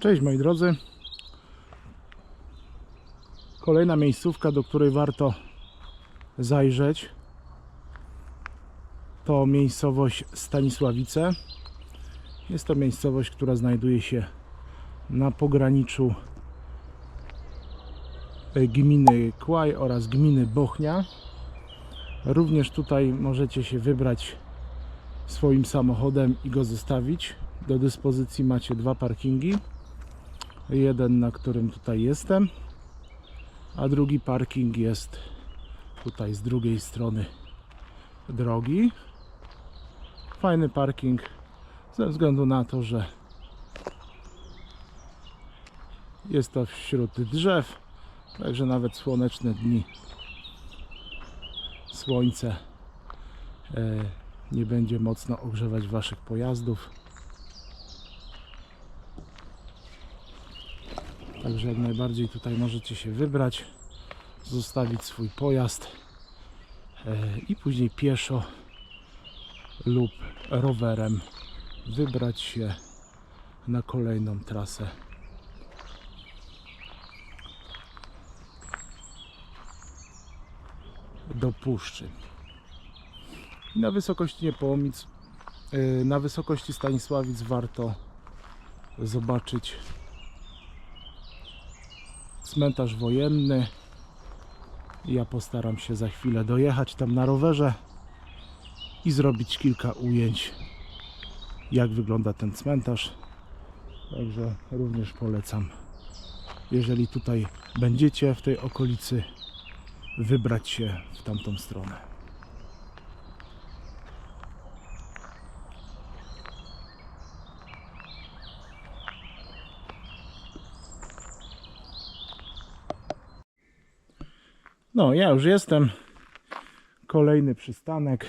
Cześć moi drodzy. Kolejna miejscówka, do której warto zajrzeć. To miejscowość Stanisławice. Jest to miejscowość, która znajduje się na pograniczu gminy Kłaj oraz gminy Bochnia. Również tutaj możecie się wybrać swoim samochodem i go zostawić. Do dyspozycji macie dwa parkingi. Jeden, na którym tutaj jestem, a drugi parking jest tutaj z drugiej strony drogi. Fajny parking ze względu na to, że jest to wśród drzew, także nawet słoneczne dni słońce e, nie będzie mocno ogrzewać waszych pojazdów. Także jak najbardziej tutaj możecie się wybrać, zostawić swój pojazd e, i później pieszo lub rowerem wybrać się na kolejną trasę. Do puszczy. Na wysokości Niepołomic, e, na wysokości Stanisławic warto zobaczyć cmentarz wojenny. Ja postaram się za chwilę dojechać tam na rowerze i zrobić kilka ujęć, jak wygląda ten cmentarz. Także również polecam, jeżeli tutaj będziecie w tej okolicy, wybrać się w tamtą stronę. No, ja już jestem. Kolejny przystanek.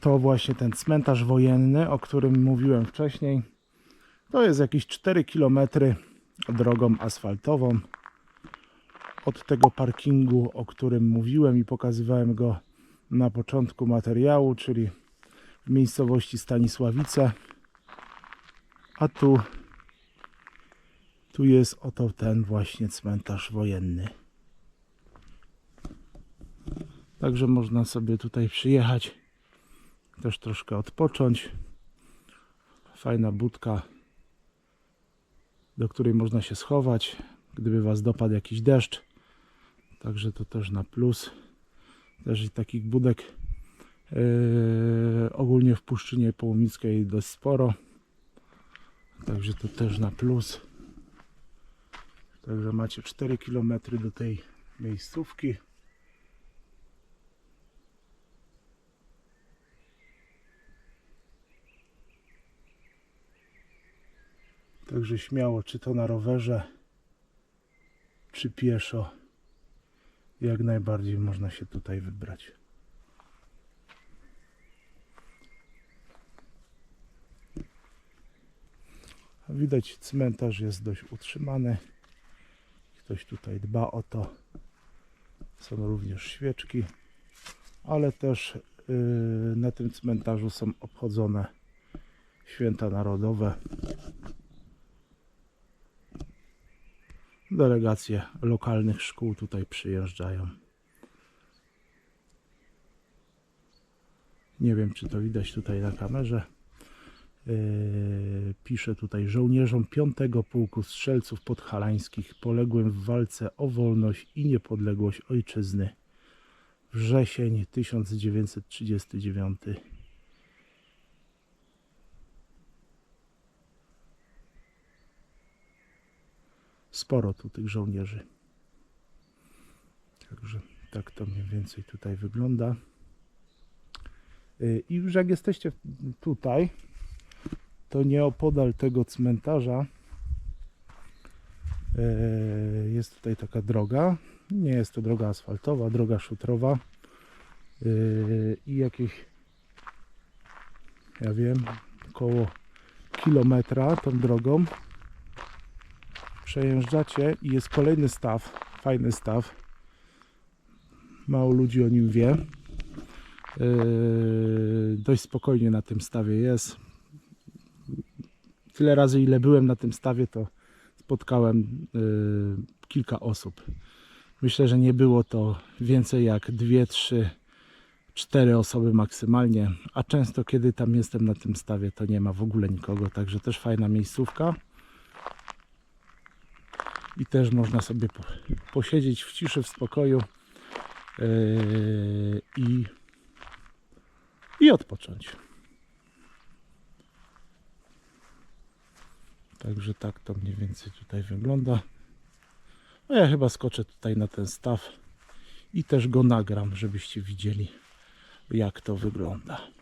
To właśnie ten cmentarz wojenny, o którym mówiłem wcześniej. To jest jakieś 4 km drogą asfaltową. Od tego parkingu, o którym mówiłem i pokazywałem go na początku materiału, czyli w miejscowości Stanisławice. A tu, tu jest oto ten właśnie cmentarz wojenny. Także można sobie tutaj przyjechać, też troszkę odpocząć. Fajna budka, do której można się schować, gdyby Was dopadł jakiś deszcz. Także to też na plus. Też i takich budek yy, ogólnie w Puszczynie Połomickiej dość sporo. Także to też na plus. Także macie 4 km do tej miejscówki. Także śmiało, czy to na rowerze, czy pieszo, jak najbardziej można się tutaj wybrać. Widać, cmentarz jest dość utrzymany. Ktoś tutaj dba o to. Są również świeczki, ale też yy, na tym cmentarzu są obchodzone święta narodowe. Delegacje lokalnych szkół tutaj przyjeżdżają. Nie wiem, czy to widać tutaj na kamerze. Yy, pisze tutaj żołnierzom 5 Pułku Strzelców Podhalańskich poległym w walce o wolność i niepodległość ojczyzny. Wrzesień 1939 sporo tu tych żołnierzy. Także tak to mniej więcej tutaj wygląda. Y, I już jak jesteście tutaj, to nieopodal tego cmentarza y, jest tutaj taka droga. Nie jest to droga asfaltowa, droga szutrowa. Y, I jakieś, ja wiem, około kilometra tą drogą przejeżdżacie i jest kolejny staw, fajny staw. Mało ludzi o nim wie. Yy, dość spokojnie na tym stawie jest. tyle razy ile byłem na tym stawie, to spotkałem y, kilka osób. Myślę, że nie było to więcej jak dwie, trzy, cztery osoby maksymalnie, a często kiedy tam jestem na tym stawie, to nie ma w ogóle nikogo, także też fajna miejscówka. I też można sobie po, posiedzieć w ciszy, w spokoju yy, i, i odpocząć. Także tak to mniej więcej tutaj wygląda. No ja chyba skoczę tutaj na ten staw i też go nagram, żebyście widzieli jak to wygląda.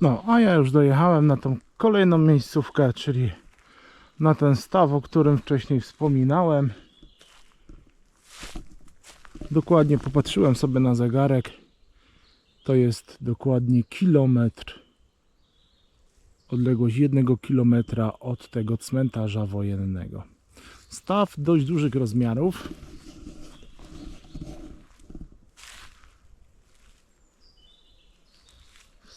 No, a ja już dojechałem na tą kolejną miejscówkę, czyli na ten staw, o którym wcześniej wspominałem. Dokładnie popatrzyłem sobie na zegarek. To jest dokładnie kilometr. Odległość jednego kilometra od tego cmentarza wojennego. Staw dość dużych rozmiarów.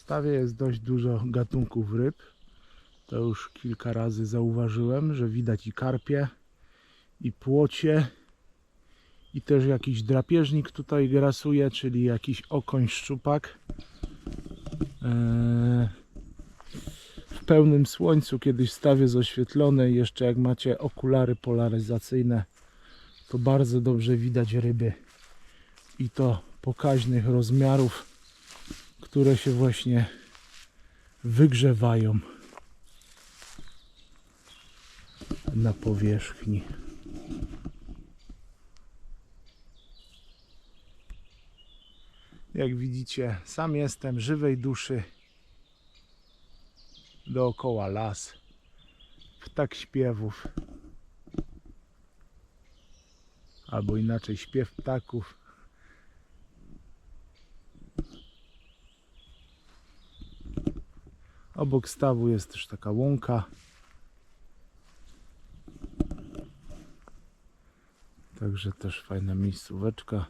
Stawie jest dość dużo gatunków ryb. To już kilka razy zauważyłem, że widać i karpie, i płocie, i też jakiś drapieżnik tutaj grasuje, czyli jakiś okoń szczupak. Eee, W pełnym słońcu kiedyś staw jest oświetlony, jeszcze jak macie okulary polaryzacyjne, to bardzo dobrze widać ryby i to pokaźnych rozmiarów, które się właśnie wygrzewają na powierzchni. Jak widzicie, sam jestem żywej duszy. Dookoła las, ptak śpiewów, albo inaczej śpiew ptaków. Obok stawu jest też taka łąka. Także też fajna miejscóweczka.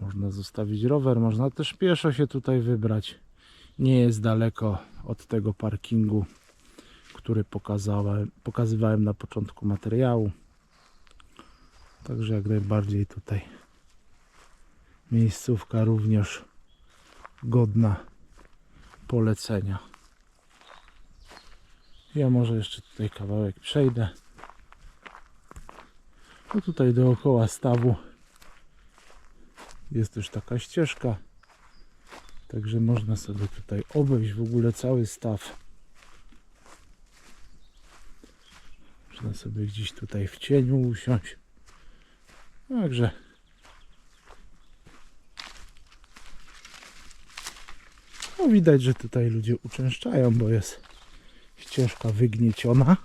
Można zostawić rower, można też pieszo się tutaj wybrać. Nie jest daleko od tego parkingu, który pokazałem, pokazywałem na początku materiału. Także jak najbardziej tutaj miejscówka również godna polecenia. Ja może jeszcze tutaj kawałek przejdę. No tutaj dookoła stawu jest też taka ścieżka. Także można sobie tutaj obejść w ogóle cały staw. Można sobie gdzieś tutaj w cieniu usiąść. Także no widać, że tutaj ludzie uczęszczają, bo jest ścieżka wygnieciona.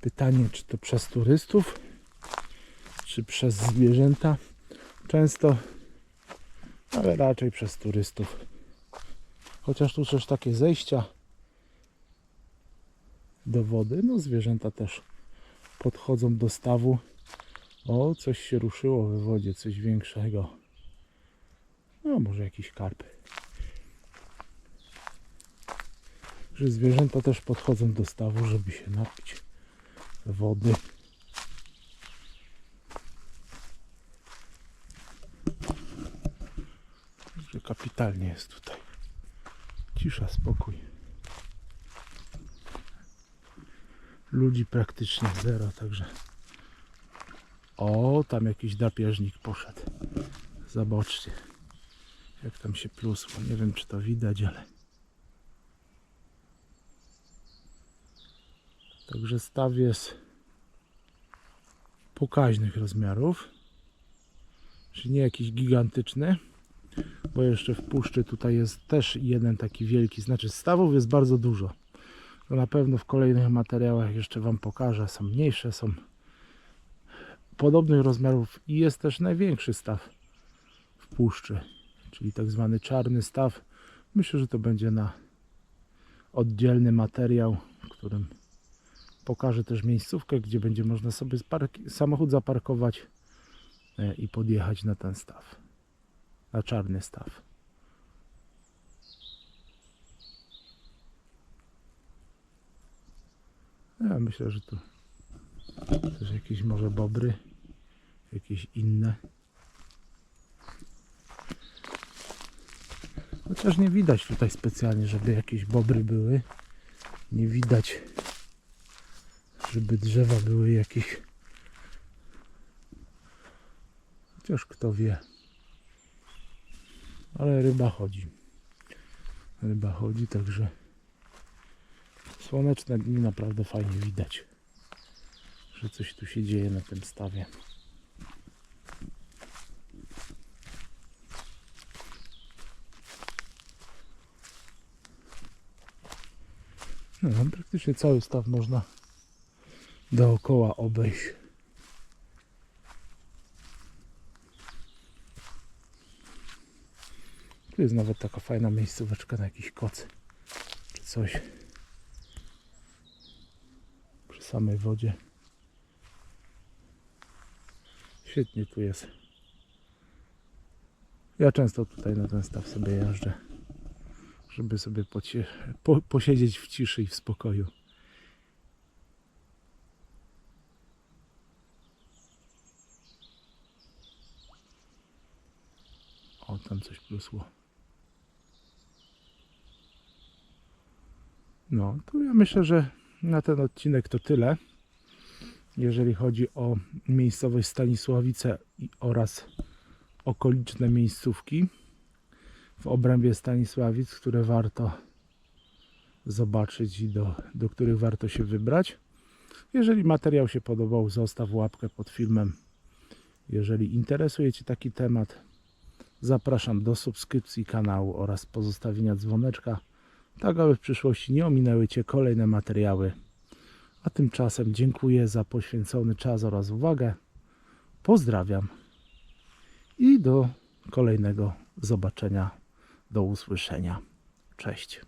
Pytanie, czy to przez turystów, czy przez zwierzęta. Często, ale raczej przez turystów. Chociaż tu też takie zejścia do wody. No zwierzęta też podchodzą do stawu. O, coś się ruszyło we wodzie, coś większego. No, może jakiś karp. Że zwierzęta też podchodzą do stawu, żeby się napić wody. Że kapitalnie jest tutaj. Cisza, spokój. Ludzi praktycznie zero, także. O, tam jakiś drapieżnik poszedł. Zobaczcie, jak tam się plusło. Nie wiem, czy to widać, ale. Także staw jest pokaźnych rozmiarów. Czyli nie jakiś gigantyczny bo jeszcze w puszczy tutaj jest też jeden taki wielki, znaczy stawów jest bardzo dużo. To na pewno w kolejnych materiałach jeszcze Wam pokażę. Są mniejsze, są podobnych rozmiarów i jest też największy staw w puszczy. czyli tak zwany czarny staw. Myślę, że to będzie na oddzielny materiał, w którym pokażę też miejscówkę, gdzie będzie można sobie samochód zaparkować e, i podjechać na ten staw, na czarny staw. Ja myślę, że tu też jakieś może bobry, jakieś inne. Chociaż nie widać tutaj specjalnie, żeby jakieś bobry były. Nie widać, żeby drzewa były jakieś. Chociaż kto wie. Ale ryba chodzi. Ryba chodzi, także słoneczne dni naprawdę fajnie widać, że coś tu się dzieje na tym stawie. No, praktycznie cały staw można dookoła obejść. Tu jest nawet taka fajna miejscóweczka na jakiś koc czy coś przy samej wodzie. Świetnie tu jest. Ja często tutaj na ten staw sobie jeżdżę, żeby sobie po, posiedzieć w ciszy i w spokoju. O, tam coś plusło. No, to ja myślę, że na ten odcinek to tyle. Jeżeli chodzi o miejscowość Stanisławice oraz okoliczne miejscówki w obrębie Stanisławic, które warto zobaczyć i do, do których warto się wybrać. Jeżeli materiał się podobał, zostaw łapkę pod filmem. Jeżeli interesuje Cię taki temat, zapraszam do subskrypcji kanału oraz pozostawienia dzwoneczka, tak aby w przyszłości nie ominęły Cię kolejne materiały. A tymczasem dziękuję za poświęcony czas oraz uwagę. Pozdrawiam i do kolejnego zobaczenia, do usłyszenia. Cześć.